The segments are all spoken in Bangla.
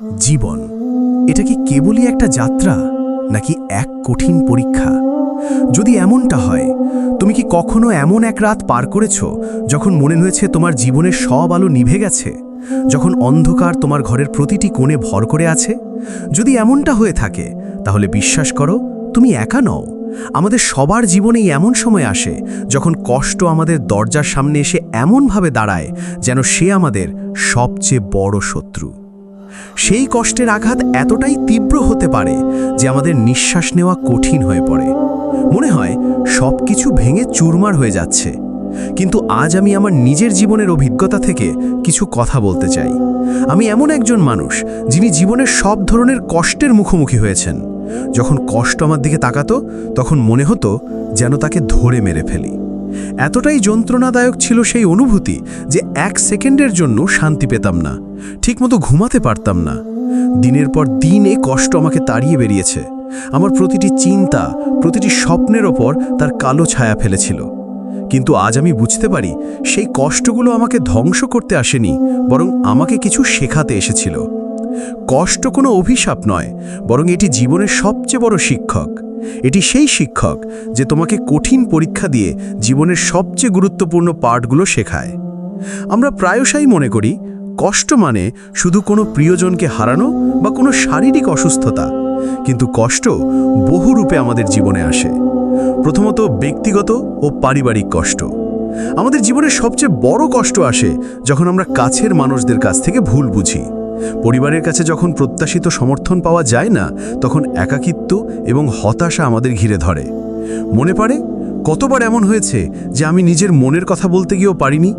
জীবন, এটা কি কেবলই একটা যাত্রা, নাকি এক কঠিন পরীক্ষা? যদি এমনটা হয়, তুমি কি কখনো এমন এক রাত পার করেছ, যখন মনে হয়েছে তোমার জীবনের সব আলো নিভে গেছে, যখন অন্ধকার তোমার ঘরের প্রতিটি কোণে ভর করে আছে? যদি এমনটা হয়ে থাকে, তাহলে বিশ্বাস করো, তুমি একা নও। আমাদের সবার জীবনেই এমন সময় আসে, যখন কষ্ট আমাদের দরজার সামনে এসে এমনভাবে দাঁড়ায়, যেন সে আমাদের সবচেয়ে বড় শত্রু। সেই কষ্টের আঘাত এতটাই তীব্র হতে পারে যে আমাদের নিঃশ্বাস নেওয়া কঠিন হয়ে পড়ে। মনে হয় সব কিছু ভেঙে চুরমার হয়ে যাচ্ছে। কিন্তু আজ আমি আমার নিজের জীবনের অভিজ্ঞতা থেকে কিছু কথা বলতে চাই। আমি এমন একজন মানুষ যিনি জীবনের সব ধরনের কষ্টের মুখোমুখি হয়েছেন। যখন কষ্ট আমার দিকে তাকাতো, তখন মনে হতো যেন তাকে ধরে মেরে ফেলি। এতটাই যন্ত্রণাদায়ক ছিল সেই অনুভূতি যে এক সেকেন্ডের জন্য শান্তি পেতাম না, ঠিকমতো ঘুমাতে পারতাম না। দিনের পর দিন এ কষ্ট আমাকে তাড়িয়ে বেরিয়েছে। আমার প্রতিটি চিন্তা, প্রতিটি স্বপ্নের ওপর তার কালো ছায়া ফেলেছিল। কিন্তু আজ আমি বুঝতে পারি সেই কষ্টগুলো আমাকে ধ্বংস করতে আসেনি, বরং আমাকে কিছু শেখাতে এসেছিল। কষ্ট কোনো অভিশাপ নয়, বরং এটি জীবনের সবচেয়ে বড় শিক্ষক। এটি সেই শিক্ষক যে তোমাকে কঠিন পরীক্ষা দিয়ে জীবনের সবচেয়ে গুরুত্বপূর্ণ পার্টগুলো শেখায়। আমরা প্রায়শই মনে করি, কষ্ট মানে শুধু কোনো প্রিয়জনকে হারানো বা কোনো শারীরিক অসুস্থতা, কিন্তু কষ্ট বহু রূপে আমাদের জীবনে আসে। প্রথমত ব্যক্তিগত ও পারিবারিক কষ্ট। আমাদের জীবনের সবচেয়ে বড় কষ্ট আসে যখন আমরা কাছের মানুষদের কাছ থেকে ভুল বুঝি। পরিবারের কাছে যখন প্রত্যাশিত সমর্থন পাওয়া যায় না, তখন একাকিত্ব এবং হতাশা আমাদের ঘিরে ধরে। মনে পারে কতবার এমন হয়েছে যে আমি নিজের মনের কথা বলতে গিয়েও পারিনি?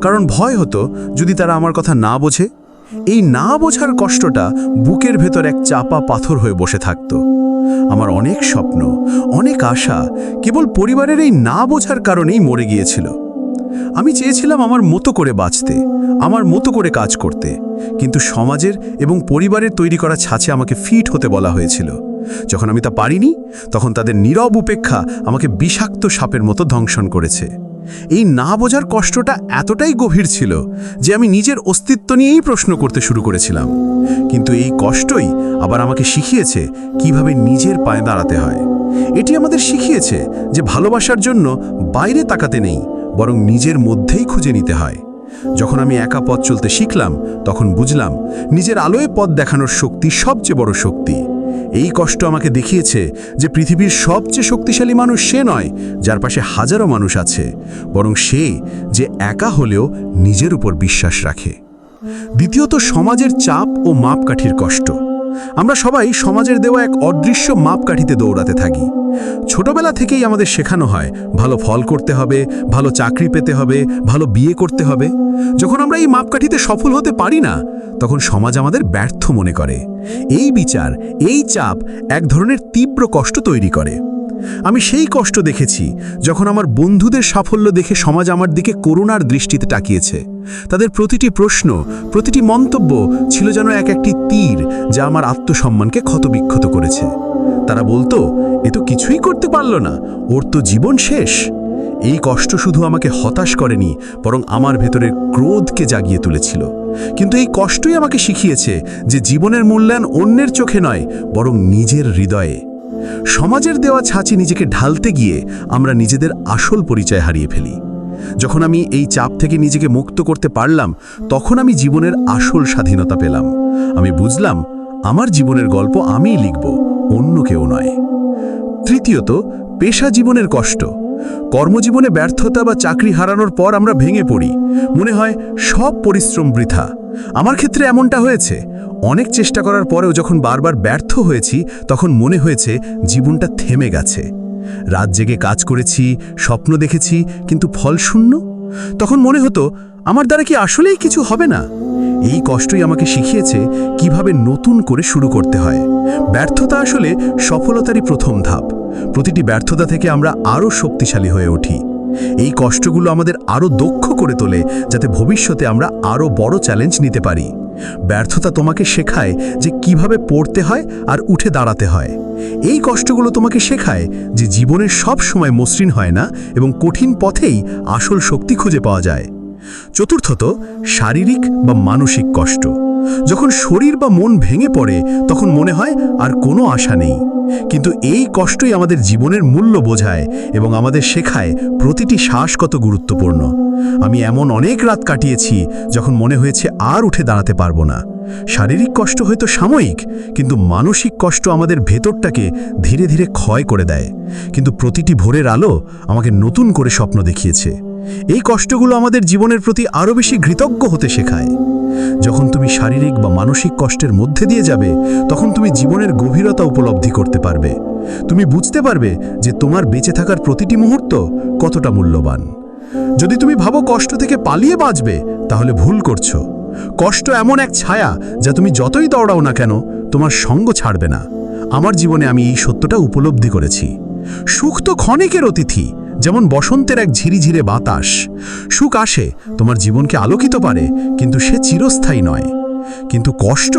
কারণ ভয় হতো যদি তারা আমার কথা না বোঝে। এই না বোঝার কষ্টটা বুকের ভেতর এক চাপা পাথর হয়ে বসে থাকত। আমার অনেক স্বপ্ন, অনেক আশা কেবল পরিবারের এই না বোঝার কারণেই মরে গিয়েছিল। আমি চেয়েছিলাম আমার মতো করে বাঁচতে, আমার মতো করে কাজ করতে। কিন্তু সমাজের এবং পরিবারের তৈরি করা ছাঁচে আমাকে ফিট হতে বলা হয়েছিল। যখন আমি তা পারিনি, তখন তাদের নীরব উপেক্ষা আমাকে বিষাক্ত সাপের মতো ধ্বংসন করেছে। এই না বোঝার কষ্টটা এতটাই গভীর ছিল যে আমি নিজের অস্তিত্ব নিয়েই প্রশ্ন করতে শুরু করেছিলাম। কিন্তু এই কষ্টই আবার আমাকে শিখিয়েছে কীভাবে নিজের পায়ে দাঁড়াতে হয়। এটি আমাদের শিখিয়েছে যে ভালোবাসার জন্য বাইরে তাকাতে নেই, বরং নিজের মধ্যেই খুঁজে নিতে হয়। যখন আমি একা পথ চলতে শিখলাম, তখন বুঝলাম নিজের আলোয় পথ দেখানোর শক্তি সবচেয়ে বড় শক্তি। এই কষ্ট আমাকে দেখিয়েছে যে পৃথিবীর সবচেয়ে শক্তিশালী মানুষ সে নয়, যার পাশে হাজারো মানুষ আছে, বরং সে যে একা হলেও নিজের উপর বিশ্বাস রাখে। দ্বিতীয়ত, সমাজের চাপ ও মাপকাঠির কষ্ট। আমরা সবাই সমাজের দেওয়া এক অদৃশ্য মাপকাঠিতে দৌড়াতে থাকি। ছোটবেলা থেকেই আমাদের শেখানো হয়, ভালো ফল করতে হবে, ভালো চাকরি পেতে হবে, ভালো বিয়ে করতে হবে। যখন আমরা এই মাপকাঠিতে সফল হতে পারি না, তখন সমাজ আমাদের ব্যর্থ মনে করে। এই বিচার, এই চাপ এক ধরনের তীব্র কষ্ট তৈরি করে। আমি সেই কষ্ট দেখেছি যখন আমার বন্ধুদের সাফল্য দেখে সমাজ আমার দিকে করুণার দৃষ্টিতে তাকিয়েছে। তাদের প্রতিটি প্রশ্ন, প্রতিটি মন্তব্য ছিল যেন এক একটি তীর যা আমার আত্মসম্মানকে ক্ষতবিক্ষত করেছে। তারা বলতো, এ তো কিছুই করতে পারল না, ওর তো জীবন শেষ। এই কষ্ট শুধু আমাকে হতাশ করেনি, বরং আমার ভেতরের ক্রোধকে জাগিয়ে তুলেছিল। কিন্তু এই কষ্টই আমাকে শিখিয়েছে যে জীবনের মূল্যায়ন অন্যের চোখে নয়, বরং নিজের হৃদয়ে। সমাজের দেওয়া ছাঁচে নিজেকে ঢালতে গিয়ে আমরা নিজেদের আসল পরিচয় হারিয়ে ফেলি। যখন আমি এই চাপ থেকে নিজেকে মুক্ত করতে পারলাম, তখন আমি জীবনের আসল স্বাধীনতা পেলাম। আমি বুঝলাম, আমার জীবনের গল্প আমিই লিখব, অন্য কেউ নয়। তৃতীয়ত, পেশা জীবনের কষ্ট। কর্মজীবনে ব্যর্থতা বা চাকরি হারানোর পর আমরা ভেঙে পড়ি। মনে হয় সব পরিশ্রম বৃথা। আমার ক্ষেত্রে এমনটা হয়েছে। অনেক চেষ্টা করার পরেও যখন বারবার ব্যর্থ হয়েছি, তখন মনে হয়েছে জীবনটা থেমে গেছে। রাত জেগে কাজ করেছি, স্বপ্ন দেখেছি, কিন্তু ফল শূন্য? তখন মনে হতো, আমার দ্বারা কি আসলেই কিছু হবে না? এই কষ্টই আমাকে শিখিয়েছে কীভাবে নতুন করে শুরু করতে হয়। ব্যর্থতা আসলে সফলতারই প্রথম ধাপ। প্রতিটি ব্যর্থতা থেকে আমরা আরও শক্তিশালী হয়ে উঠি। এই কষ্টগুলো আমাদের আরও দক্ষ করে তোলে, যাতে ভবিষ্যতে আমরা আরও বড় চ্যালেঞ্জ নিতে পারি। ব্যর্থতা তোমাকে শেখায় যে কীভাবে পড়তে হয় আর উঠে দাঁড়াতে হয়। এই কষ্টগুলো তোমাকে শেখায় যে জীবনের সব সময় মসৃণ হয় না এবং কঠিন পথেই আসল শক্তি খুঁজে পাওয়া যায়। চতুর্থত, শারীরিক বা মানসিক কষ্ট। যখন শরীর বা মন ভেঙে পড়ে, তখন মনে হয় আর কোনো আশা নেই। কিন্তু এই কষ্টই আমাদের জীবনের মূল্য বোঝায় এবং আমাদের শেখায় প্রতিটি শ্বাস কত গুরুত্বপূর্ণ। আমি এমন অনেক রাত কাটিয়েছি যখন মনে হয়েছে আর উঠে দাঁড়াতে পারব না। শারীরিক কষ্ট হয়তো সাময়িক, কিন্তু মানসিক কষ্ট আমাদের ভেতরটাকে ধীরে ধীরে ক্ষয় করে দেয়। কিন্তু প্রতিটি ভোরের আলো আমাকে নতুন করে স্বপ্ন দেখিয়েছে। এই কষ্টগুলো আমাদের জীবনের প্রতি আরও বেশি কৃতজ্ঞ হতে শেখায়। যখন তুমি শারীরিক বা মানসিক কষ্টের মধ্যে দিয়ে যাবে, তখন তুমি জীবনের গভীরতা উপলব্ধি করতে পারবে। তুমি বুঝতে পারবে যে তোমার বেঁচে থাকার প্রতিটি মুহূর্ত কতটা মূল্যবান। যদি তুমি ভাবো কষ্ট থেকে পালিয়ে বাঁচবে, তাহলে ভুল করছ। কষ্ট এমন এক ছায়া যা তুমি যতই দৌড়াও না কেন, তোমার সঙ্গ ছাড়বে না। আমার জীবনে আমি এই সত্যটা উপলব্ধি করেছি। সুখ তো ক্ষণিকের অতিথি যেমন বসন্তের এক ঝিরিঝিরে বাতাস। সুখ আসে, তোমার জীবনকে আলোকিত পারে, কিন্তু সে চিরস্থায়ী নয়। কিন্তু কষ্ট,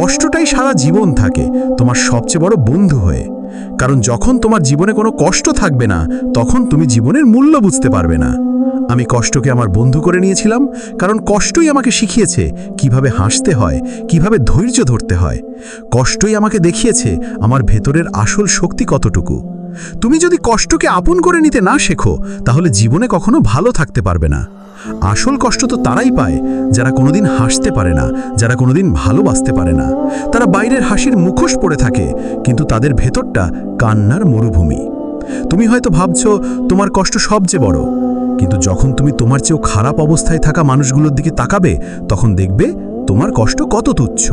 কষ্টটাই সারা জীবন থাকে, তোমার সবচেয়ে বড় বন্ধু হয়ে। কারণ যখন তোমার জীবনে কোনো কষ্ট থাকবে না, তখন তুমি জীবনের মূল্য বুঝতে পারবে না। আমি কষ্টকে আমার বন্ধু করে নিয়েছিলাম, কারণ কষ্টই আমাকে শিখিয়েছে কীভাবে হাসতে হয়, কীভাবে ধৈর্য ধরতে হয়। কষ্টই আমাকে দেখিয়েছে আমার ভেতরের আসল শক্তি কতটুকু। তুমি যদি কষ্টকে আপন করে নিতে না শেখো, তাহলে জীবনে কখনো ভালো থাকতে পারবে না। আসল কষ্ট তো তারাই পায়, যারা কোনোদিন হাসতে পারে না, যারা কোনোদিন ভালোবাসতে পারে না। তারা বাইরের হাসির মুখোশ পড়ে থাকে, কিন্তু তাদের ভেতরটা কান্নার মরুভূমি। তুমি হয়তো ভাবছ, তোমার কষ্ট সবচেয়ে বড়। কিন্তু যখন তুমি তোমার চেয়েও খারাপ অবস্থায় থাকা মানুষগুলোর দিকে তাকাবে, তখন দেখবে তোমার কষ্ট কত তুচ্ছ।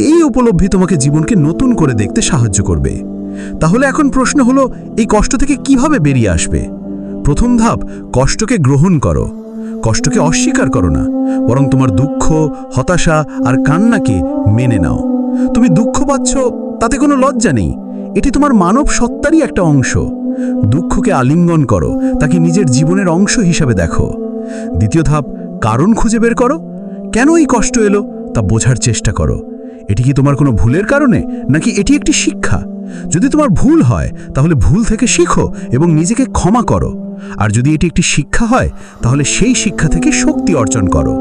এই উপলব্ধি তোমাকে জীবনকে নতুন করে দেখতে সাহায্য করবে। তাহলে এখন প্রশ্ন হলো, এই কষ্ট থেকে কীভাবে বেরিয়ে আসবে? প্রথম ধাপ, কষ্টকে গ্রহণ করো। কষ্টকে অস্বীকার করো না, বরং তোমার দুঃখ, হতাশা আর কান্নাকে মেনে নাও। তুমি দুঃখ পাচ্ছ, তাতে কোনো লজ্জা নেই। এটি তোমার মানব সত্তারই একটা অংশ। দুঃখকে আলিঙ্গন করো, তাকে নিজের জীবনের অংশ হিসাবে দেখো। দ্বিতীয় ধাপ, কারণ খুঁজে বের করো। কেন এই কষ্ট এলো, তা বোঝার চেষ্টা করো। এটি কি তোমার কোনো ভুলের কারণে, নাকি এটি একটি শিক্ষা? যদি তোমার ভুল হয়, তাহলে ভুল থেকে শিখো এবং নিজেকে ক্ষমা করো। আর যদি এটি একটি শিক্ষা হয়, তাহলে সেই শিক্ষা থেকে শক্তি অর্জন করো।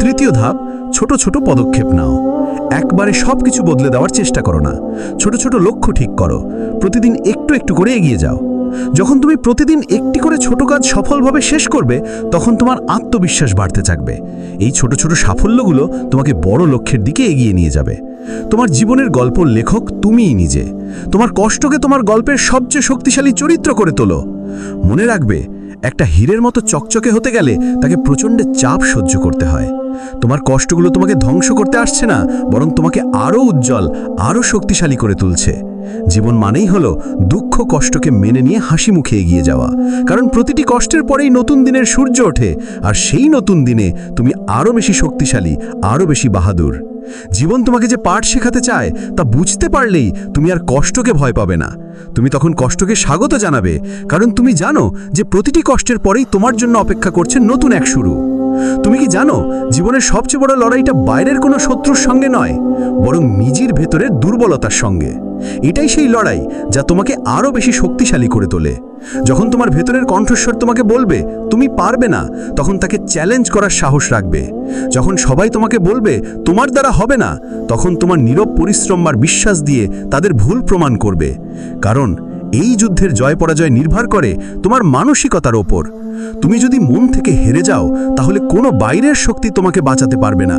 তৃতীয় ধাপ, ছোট ছোট পদক্ষেপ নাও। একবারে সব কিছু বদলে দেওয়ার চেষ্টা করো না। ছোট ছোট লক্ষ্য ঠিক করো। প্রতিদিন একটু একটু করে এগিয়ে যাও। যখন তুমি প্রতিদিন একটি করে ছোট কাজ সফলভাবে শেষ করবে, তখন তোমার আত্মবিশ্বাস বাড়তে থাকবে। এই ছোট ছোট সাফল্যগুলো তোমাকে বড় লক্ষ্যের দিকে এগিয়ে নিয়ে যাবে। তোমার জীবনের গল্প লেখক তুমিই নিজে। তোমার কষ্টকে তোমার গল্পের সবচেয়ে শক্তিশালী চরিত্র করে তোলো। মনে রাখবে, একটা হীরের মতো চকচকে হতে গেলে তাকে প্রচণ্ড চাপ সহ্য করতে হয়। তোমার কষ্টগুলো তোমাকে ধ্বংস করতে আসছে না, বরং তোমাকে আরও উজ্জ্বল, আরও শক্তিশালী করে তুলছে। জীবন মানেই হলো দুঃখ কষ্টকে মেনে নিয়ে হাসি মুখে এগিয়ে যাওয়া। কারণ প্রতিটি কষ্টের পরেই নতুন দিনের সূর্য ওঠে, আর সেই নতুন দিনে তুমি আরও বেশি শক্তিশালী আরও বেশি বাহাদুর। জীবন তোমাকে যে পাঠ শেখাতে চায়, তা বুঝতে পারলেই তুমি আর কষ্টকে ভয় পাবে না। তুমি তখন কষ্টকে স্বাগত জানাবে, কারণ তুমি জানো যে প্রতিটি কষ্টের পরেই তোমার জন্য অপেক্ষা করছে নতুন এক শুরু। তুমি কি জানো, জীবনের সবচেয়ে বড় লড়াইটা বাইরের কোনো শত্রুর সঙ্গে নয়, বরং নিজের ভেতরের দুর্বলতার সঙ্গে? এটাই সেই লড়াই যা তোমাকে আরও বেশি শক্তিশালী করে তোলে। যখন তোমার ভেতরের কণ্ঠস্বর তোমাকে বলবে, তুমি পারবে না, তখন তাকে চ্যালেঞ্জ করার সাহস রাখবে। যখন সবাই তোমাকে বলবে, তোমার দ্বারা হবে না, তখন তোমার নীরব পরিশ্রম আর বিশ্বাস দিয়ে তাদের ভুল প্রমাণ করবে। কারণ এই যুদ্ধের জয় পরাজয় নির্ভর করে তোমার মানসিকতার ওপর। তুমি যদি মন থেকে হেরে যাও, তাহলে কোনো বাইরের শক্তি তোমাকে বাঁচাতে পারবে না।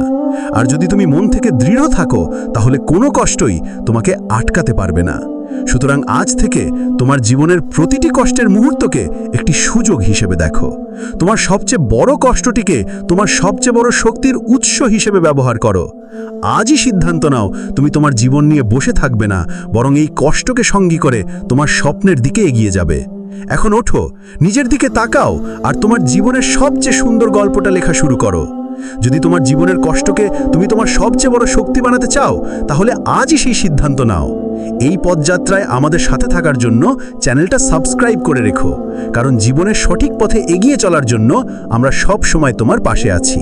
আর যদি তুমি মন থেকে দৃঢ় থাকো, তাহলে কোনো কষ্টই তোমাকে আটকাতে পারবে না। সুতরাং আজ থেকে তোমার জীবনের প্রতিটি কষ্টের মুহূর্তকে একটি সুযোগ হিসেবে দেখো। তোমার সবচেয়ে বড় কষ্টটিকে তোমার সবচেয়ে বড় শক্তির উৎস হিসেবে ব্যবহার করো। আজই সিদ্ধান্ত নাও, তুমি তোমার জীবন নিয়ে বসে থাকবে না, বরং এই কষ্টকে সঙ্গী করে তোমার স্বপ্নের দিকে এগিয়ে যাবে। এখন ওঠো, নিজের দিকে তাকাও আর তোমার জীবনের সবচেয়ে সুন্দর গল্পটা লেখা শুরু করো। যদি তোমার জীবনের কষ্টকে তুমি তোমার সবচেয়ে বড় শক্তি বানাতে চাও, তাহলে আজই সেই সিদ্ধান্ত নাও। এই পথযাত্রায় আমাদের সাথে থাকার জন্য চ্যানেলটা সাবস্ক্রাইব করে রেখো, কারণ জীবনের সঠিক পথে এগিয়ে চলার জন্য আমরা সব সময় তোমার পাশে আছি।